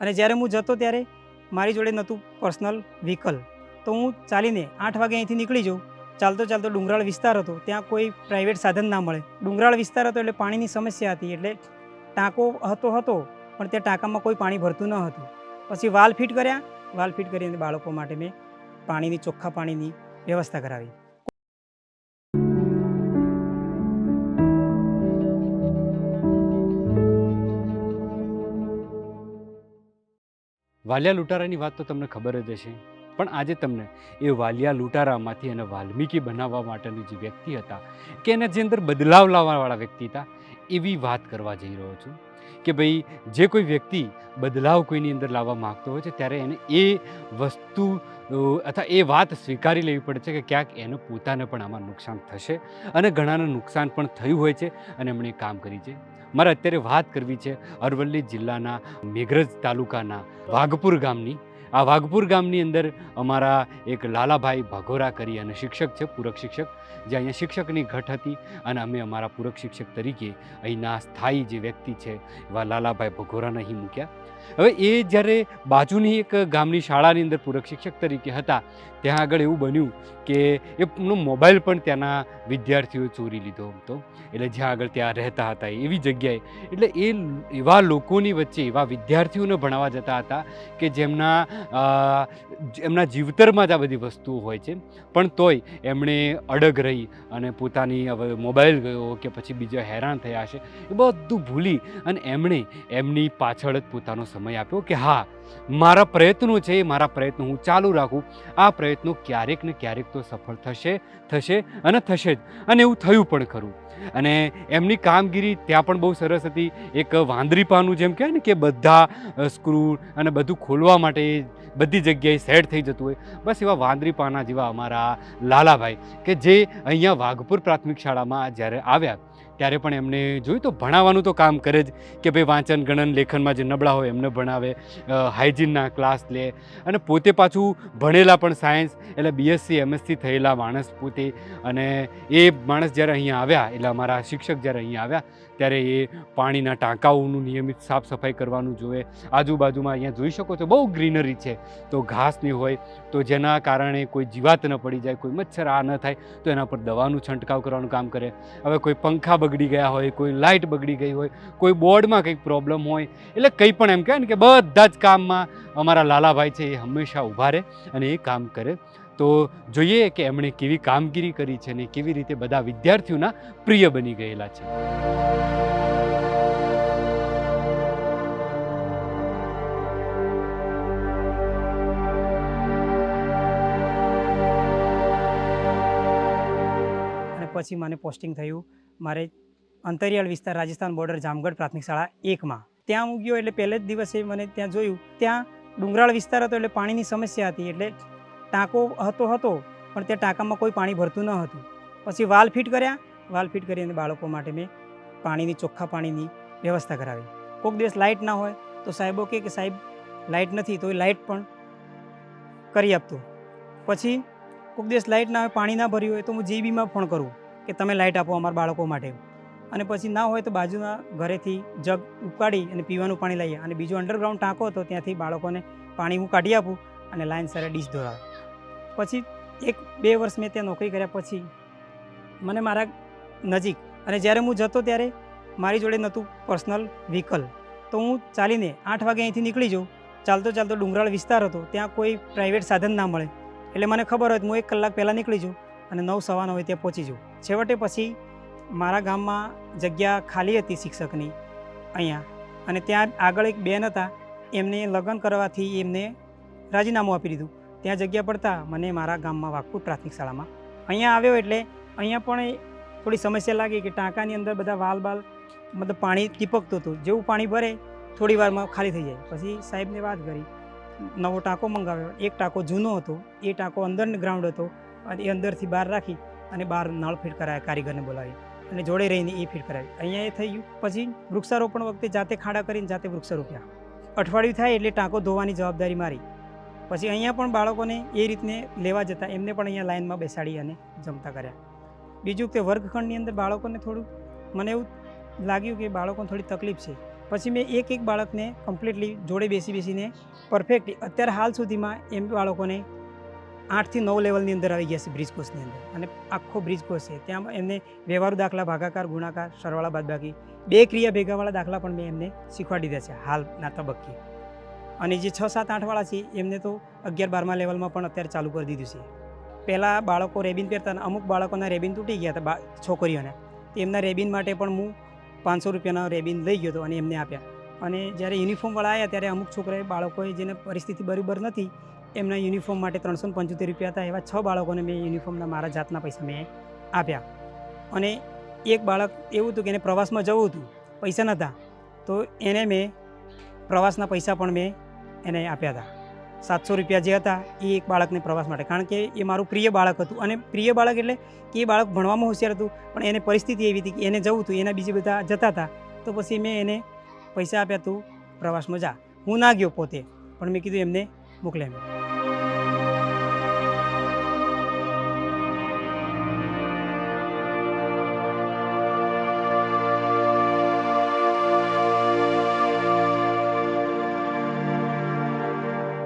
અને જ્યારે હું જતો ત્યારે મારી જોડે નહોતું પર્સનલ વ્હીકલ. તો હું ચાલીને આઠ વાગે અહીંથી નીકળી જાઉં. ચાલતો ચાલતો ડુંગરાળ વિસ્તાર હતો. ત્યાં કોઈ પ્રાઇવેટ સાધન ના મળે. ડુંગરાળ વિસ્તાર હતો એટલે પાણીની સમસ્યા હતી. એટલે ટાંકો હતો હતો, પણ ત્યાં ટાંકામાં કોઈ પાણી ભરતું ન હતું. પછી વાલ ફિટ કર્યા. વાલ ફિટ કરીને બાળકો માટે મેં પાણીની ચોખ્ખા પાણીની વ્યવસ્થા કરાવી. વાલિયા લૂંટારાની વાત તો તમને ખબર જ હશે. પણ આજે તમને એ વાલિયા લૂંટારામાંથી એને વાલ્મીકી બનાવવા માટેની જે વ્યક્તિ હતા કે એના જે અંદર બદલાવ લાવવાવાળા વ્યક્તિ હતા, એવી વાત કરવા જઈ રહ્યો છું કે ભાઈ, જે કોઈ વ્યક્તિ બદલાવ કોઈની અંદર લાવવા માગતો હોય છે, ત્યારે એને એ વસ્તુ અથવા એ વાત સ્વીકારી લેવી પડે છે કે ક્યાંક એને પોતાને પણ આમાં નુકસાન થશે અને ઘણાને નુકસાન પણ થયું હોય છે અને એમણે કામ કરી છે. મારે અત્યારે વાત કરવી છે અરવલ્લી જિલ્લાના મેઘરજ તાલુકાના વાઘપુર ગામની આ વાઘપુર ગામની અંદર અમારા એક લાલાભાઈ ભાગોરા કરી અને શિક્ષક છે, પૂરક શિક્ષક, જે અહીંયા શિક્ષકની ઘટ હતી અને અમે અમારા પૂરક શિક્ષક તરીકે અહીંના સ્થાયી જે વ્યક્તિ છે, એવા લાલાભાઈ ભગોરાને અહીં મૂક્યા. હવે એ જ્યારે બાજુની એક ગામની શાળાની અંદર પૂરક શિક્ષક તરીકે હતા, ત્યાં આગળ એવું બન્યું કે એમનો મોબાઈલ પણ ત્યાંના વિદ્યાર્થીઓએ ચોરી લીધો હતો એટલે જ્યાં આગળ ત્યાં રહેતા હતા, એવી જગ્યાએ. એટલે એ એવા લોકોની વચ્ચે એવા વિદ્યાર્થીઓને ભણાવવા જતા હતા કે જેમના એમના જીવતરમાં જ આ બધી વસ્તુઓ હોય છે. પણ તોય એમણે અડગ રહી અને પોતાની હવે મોબાઈલ ગયો કે પછી બીજા હેરાન થયા હશે, એ બધું ભૂલી અને એમણે એમની પાછળ જ પોતાનો સમય આપ્યો કે હા મારા પ્રયત્નો છે એ મારા પ્રયત્નો હું ચાલુ રાખું. આ પ્રયત્નો ક્યારેક ને ક્યારેક તો સફળ થશે થશે અને થશે જ. અને એવું થયું પણ ખરું. અને એમની કામગીરી ત્યાં પણ બહુ સરસ હતી. એક વાંદરીપાનું જેમ કહેવાય ને કે બધા સ્ક્રૂ અને બધું ખોલવા માટે બધી જગ્યાએ સેટ થઈ જતું હોય. બસ એવા વાંદરીપાના જેવા અમારા લાલાભાઈ કે જે અહીંયા વાઘપુર પ્રાથમિક શાળામાં જ્યારે આવ્યા ત્યારે પણ એમને જોયું તો ભણાવવાનું તો કામ કરે જ કે ભાઈ વાંચન, ગણન, લેખનમાં જે નબળા હોય એમને ભણાવે હાઇજીનના ક્લાસ લે અને પોતે પાછું ભણેલા પણ સાયન્સ એટલે બીએસસી એમએસસી થયેલા માણસ પોતે અને એ માણસ જ્યારે અહીંયા આવ્યા એટલે અમારા શિક્ષક જ્યારે અહીંયા આવ્યા ત્યારે એ પાણીના ટાંકાઓનું નિયમિત સાફ સફાઈ કરવાનું જોઈએ આજુબાજુમાં અહીંયા જોઈ શકો છો બહુ ગ્રીનરી છે. તો ઘાસ નહીં હોય, તો જેના કારણે કોઈ જીવાત ન પડી જાય, કોઈ મચ્છર આ ન થાય, તો એના પર દવાનું છંટકાવ કરવાનું કામ કરે. હવે કોઈ પંખા બગડી ગયા હોય, કોઈ લાઇટ બગડી ગઈ હોય, કોઈ બોર્ડમાં કંઈક પ્રોબ્લેમ હોય, એટલે કંઈ પણ એમ કહેવાય ને કે બધા જ કામમાં અમારા લાલાભાઈ છે એ હંમેશા ઊભા રહે અને એ કામ કરે. તો જોઈએ કે એમણે કેવી કામગીરી કરી છે અને કેવી રીતે બધા વિદ્યાર્થીઓના પ્રિય બની ગયેલા છે. પછી મને પોસ્ટિંગ થયું મારે અંતરિયાળ વિસ્તાર રાજસ્થાન બોર્ડર જામગઢ પ્રાથમિક શાળા એકમાં. ત્યાં હું ગયો એટલે પહેલે જ દિવસે મને ત્યાં જોયું. ત્યાં ડુંગરાળ વિસ્તાર હતો એટલે પાણીની સમસ્યા હતી એટલે ટાંકો હતો હતો, પણ ત્યાં ટાંકામાં કોઈ પાણી ભરતું ન હતું. પછી વાલ ફિટ કર્યા. વાલ ફિટ કરીને બાળકો માટે મેં પાણીની, ચોખ્ખા પાણીની વ્યવસ્થા કરાવી. કોઈક દિવસ લાઇટ ના હોય તો સાહેબો કે સાહેબ, લાઇટ નથી તો એ લાઇટ પણ કરી આપતો પછી કોઈક દિવસ લાઇટ ના હોય, પાણી ના ભર્યું હોય તો હું જીબીમાં ફોન કરું. કે તમે લાઇટ આપો અમારા બાળકો માટે. અને પછી ના હોય તો બાજુના ઘરેથી જગ ઉપાડી અને પીવાનું પાણી લઈએ અને બીજો અંડરગ્રાઉન્ડ ટાંકો હતો ત્યાંથી બાળકોને પાણી હું કાઢી આપું અને લાઈન સરે ડીશ ધોરાવે. પછી એક બે વર્ષ મેં ત્યાં નોકરી કર્યા પછી મને મારા નજીક અને જ્યારે હું જતો ત્યારે મારી જોડે નહોતું પર્સનલ વ્હીકલ તો હું ચાલીને આઠ વાગે અહીંથી નીકળી જાઉં. ચાલતો ચાલતો ડુંગરાળ વિસ્તાર હતો, ત્યાં કોઈ પ્રાઇવેટ સાધન ના મળે. એટલે મને ખબર હોય હું એક કલાક પહેલાં નીકળી જાઉં અને નવ સવા નવે ત્યાં પહોંચી જાઉં. છેવટે પછી મારા ગામમાં જગ્યા ખાલી હતી શિક્ષકની અહીંયા અને ત્યાં આગળ એક બેન હતા. એમને લગ્ન કરવાથી એમને રાજીનામું આપી દીધું. ત્યાં જગ્યા પડતા મને મારા ગામમાં વાઘપુર પ્રાથમિક શાળામાં અહીંયા આવ્યો એટલે અહીંયા પણ થોડી સમસ્યા લાગી કે ટાંકાની અંદર બધા વાલ બાલ મતલબ પાણી ટીપકતું હતું. જેવું પાણી ભરે થોડી વારમાં ખાલી થઈ જાય. પછી સાહેબને વાત કરી. નવો ટાંકો મંગાવ્યો. એક ટાંકો જૂનો હતો. એ ટાંકો અંદરનો ગ્રાઉન્ડ હતો. અને એ અંદરથી બહાર રાખી અને બહાર નળ ફિટ કરાયા, કારીગરને બોલાવી અને જોડે રહીને એ ફિટ કરાવી. અહીંયા એ થઈ ગયું. પછી વૃક્ષારોપણ વખતે જાતે ખાડા કરીને જાતે વૃક્ષ રોપ્યા. અઠવાડિયું થાય એટલે ટાંકો ધોવાની જવાબદારી મારી. પછી અહીંયા પણ બાળકોને એ રીતને લેવા જતા એમને પણ અહીંયા લાઇનમાં બેસાડી અને જમતા કર્યા. બીજું કે વર્ગખંડની અંદર બાળકોને થોડું મને એવું લાગ્યું કે બાળકોને થોડી તકલીફ છે. પછી મેં એક એક બાળકને કમ્પ્લીટલી જોડે બેસી બેસીને પરફેક્ટ અત્યારે હાલ સુધીમાં એમ બાળકોને આઠથી નવ લેવલની અંદર આવી ગયા છે બ્રિજ કોર્સની અંદર. અને આખો બ્રિજ કોર્સ છે. ત્યાં એમને વ્યવહારુ દાખલા, ભાગાકાર, ગુણાકાર, સરવાળા, બાદબાકી, બે ક્રિયા ભેગાવાળા દાખલા પણ મેં એમને શીખવાડી દીધા છે હાલના તબક્કે. અને જે છ, સાત, આઠવાળા છે, એમને તો અગિયાર, બારમા લેવલમાં પણ અત્યારે ચાલુ કરી દીધું છે. પહેલાં બાળકો રેબિન પહેરતા અમુક બાળકોના રેબિન તૂટી ગયા હતા છોકરીઓને. એમના રેબિન માટે પણ હું પાંચસો રૂપિયાનો રેબિન લઈ ગયો હતો અને એમને આપ્યા. અને જ્યારે યુનિફોર્મવાળા આવ્યા ત્યારે અમુક છોકરાએ બાળકોએ જેને પરિસ્થિતિ બરાબર નથી એમના યુનિફોર્મ માટે ત્રણસો પંચોતેર રૂપિયા હતા. એવા છ બાળકોને મેં યુનિફોર્મના મારા જાતના પૈસા મેં આપ્યા. અને એક બાળક એવું હતું કે એને પ્રવાસમાં જવું હતું, પૈસા નહોતા. તો એને મેં પ્રવાસના પૈસા પણ મેં એને આપ્યા હતા. સાતસો રૂપિયા જે હતા, એ એક બાળકને પ્રવાસ માટે. કારણ કે એ મારું પ્રિય બાળક હતું. અને પ્રિય બાળક એટલે કે એ બાળક ભણવામાં હોશિયાર હતું, પણ એને પરિસ્થિતિ એવી હતી કે એને જવું હતું, એના બીજા બધા જતા હતા. તો પછી મેં એને પૈસા આપ્યા તું પ્રવાસમાં જા. હું ના ગયો પોતે, પણ મેં કીધું એમને મોકલે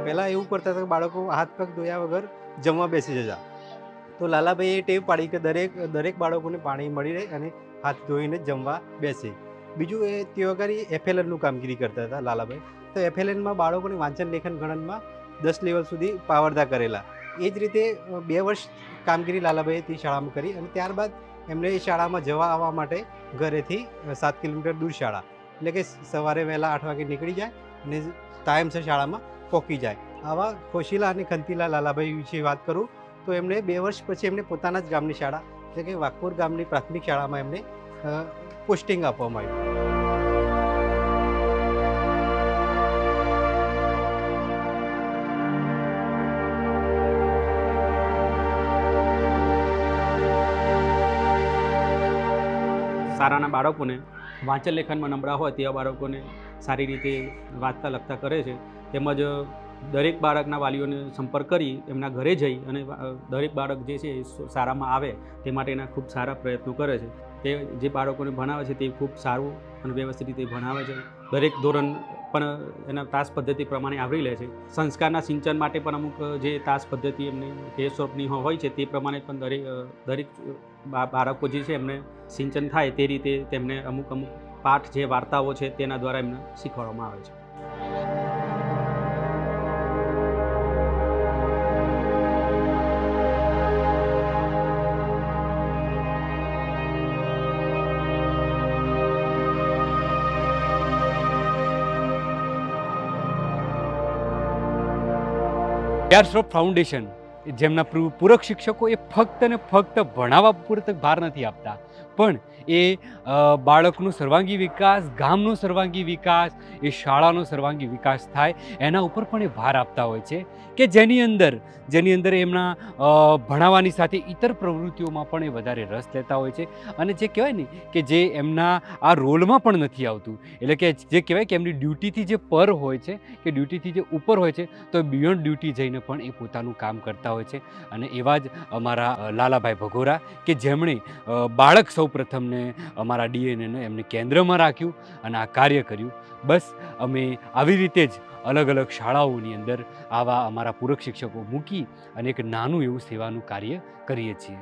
પહેલાં એવું કરતા હતા કે બાળકો હાથ પગ ધોયા વગર જમવા બેસી જતા તો લાલાભાઈએ ટેવ પાડી કે દરેક દરેક બાળકોને પાણી મળી રહે અને હાથ ધોઈને જમવા બેસે. બીજું એ તે વગર એફએલએનનું કામગીરી કરતા હતા લાલાભાઈ. તો એફએલએનમાં બાળકોને વાંચન લેખન ગણનમાં દસ લેવલ સુધી પાવરદા કરેલા. એ જ રીતે બે વર્ષ કામગીરી લાલાભાઈએ તે શાળામાં કરી અને ત્યારબાદ એમને એ શાળામાં જવા આવવા માટે ઘરેથી સાત કિલોમીટર દૂર શાળા. એટલે કે સવારે વહેલા આઠ વાગે નીકળી જાય અને ટાઈમસર શાળામાં પહોંચી જાય. આવા ખોશીલા અને ખંતીલા લાલાભાઈ વિશે વાત કરું, તો એમણે બે વર્ષ પછી એમને પોતાના જ ગામની શાળા, એટલે કે વાઘપુર ગામની પ્રાથમિક શાળામાં એમને પોસ્ટિંગ આપવામાં આવ્યું. શાળાના બાળકોને વાંચન લેખનમાં નબળા હોય તેવા બાળકોને સારી રીતે વાંચતા, લખતા કરે છે. તેમજ દરેક બાળકના વાલીઓને સંપર્ક કરી એમના ઘરે જઈ અને દરેક બાળક જે છે એ શાળામાં આવે તે માટેના ખૂબ સારા પ્રયત્નો કરે છે. તે જે બાળકોને ભણાવે છે તે ખૂબ સારું અને વ્યવસ્થિત રીતે ભણાવે છે. દરેક ધોરણ પણ એના તાસ પદ્ધતિ પ્રમાણે આવરી લે છે. સંસ્કારના સિંચન માટે પણ અમુક જે તાસ પદ્ધતિ એમની એ સ્વરૂપની હોય છે તે પ્રમાણે પણ દરેક દરેક બાળકો જે છે એમને સિંચન થાય તે રીતે તેમને અમુક અમુક પાઠ જે વાર્તાઓ છે તેના દ્વારા એમને શીખવાડવામાં આવે છે. કેરસ્ટ્રોપ ફાઉન્ડેશન જેમના પૂરક શિક્ષકો એ ફક્ત ને ફક્ત ભણાવવા પૂરતક ભાર નથી આપતા. પણ એ બાળકનો સર્વાંગી વિકાસ, ગામનો સર્વાંગી વિકાસ, એ શાળાનો સર્વાંગી વિકાસ થાય, એના ઉપર પણ એ ભાર આપતા હોય છે. કે જેની અંદર જેની અંદર એમના ભણાવવાની સાથે ઇતર પ્રવૃત્તિઓમાં પણ એ વધારે રસ લેતા હોય છે. અને જે કહેવાય ને કે જે એમના આ રોલમાં પણ નથી આવતું. એટલે કે જે કહેવાય કે એમની ડ્યુટીથી જે પર હોય છે, કે ડ્યુટીથી જે ઉપર હોય છે, તો બિયોન્ડ ડ્યુટી જઈને પણ એ પોતાનું કામ કરતા હોય છે. અને એવા જ અમારા લાલાભાઈ ભગોરા કે જેમણે બાળક સૌ પ્રથમને અમારા ડીએનએને એમને કેન્દ્રમાં રાખ્યું અને આ કાર્ય કર્યું. બસ અમે આવી રીતે જ અલગ અલગ શાળાઓની અંદર આવા અમારા પૂરક શિક્ષકો મૂકી અને એક નાનું એવું સેવાનું કાર્ય કરીએ છીએ.